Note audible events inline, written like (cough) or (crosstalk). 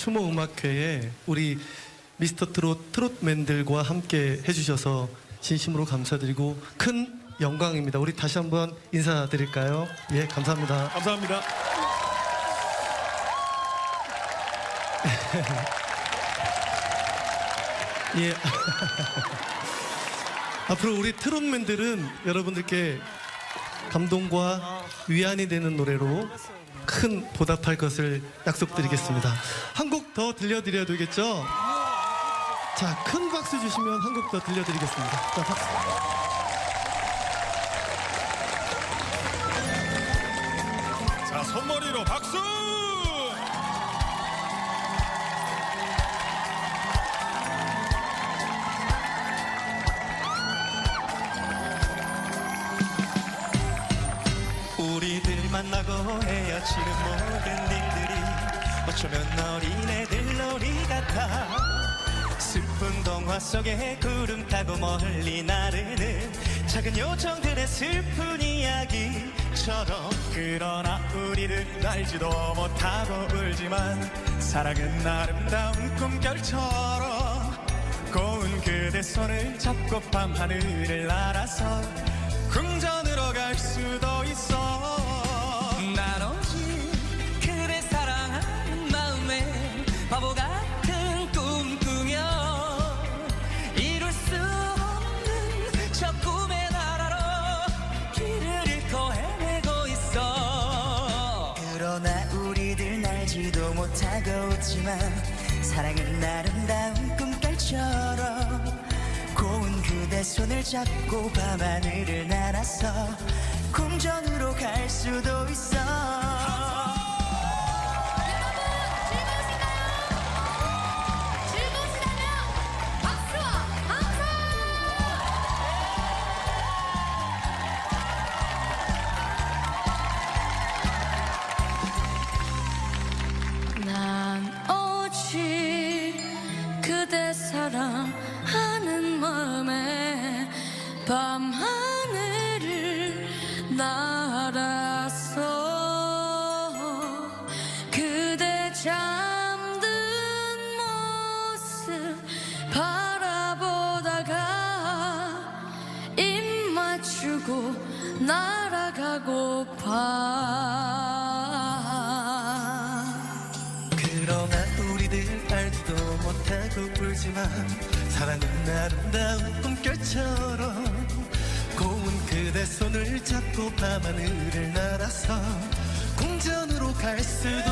추모 음악회에 우리 미스터 트롯 트롯맨들과 함께 해주셔서 진심으로 감사드리고 큰 영광입니다. 우리 다시 한번 인사드릴까요? 예, 감사합니다. 감사합니다. (laughs) 예. (laughs) 앞으로 우리 트롯맨들은 여러분들께 감동과 위안이 되는 노래로 큰 보답할 것을 약속드리겠습니다. 한 곡 더 들려드려야 되겠죠? 자, 큰 박수 주시면 한 곡 더 들려드리겠습니다. 자, 박수. 자, 손머리로 박수! 만나고 헤어지는 모든 일들이 어쩌면 어린애들 놀이 같아. 슬픈 동화 속에 구름 타고 멀리 나르는 작은 요정들의 슬픈 이야기처럼 그러나 우리를 알지도 못하고 울지만 사랑은 아름다운 꿈결처럼 고운 그대 손을 잡고 밤하늘을 날아서 궁전으로 갈 수도 있어 못하고 웃지만 사랑은 아름다운 꿈결처럼 고운 그대 손을 잡고 밤하늘을 날아서 밤하늘을 날아서 그대 잠든 모습 바라보다가 입 맞추고 날아가고파 그러나 우리들 알지도 못하고 울지만 사랑은 아름다운 꿈결처럼 그대 손을 잡고 밤하늘을 날아서 궁전으로 갈 수도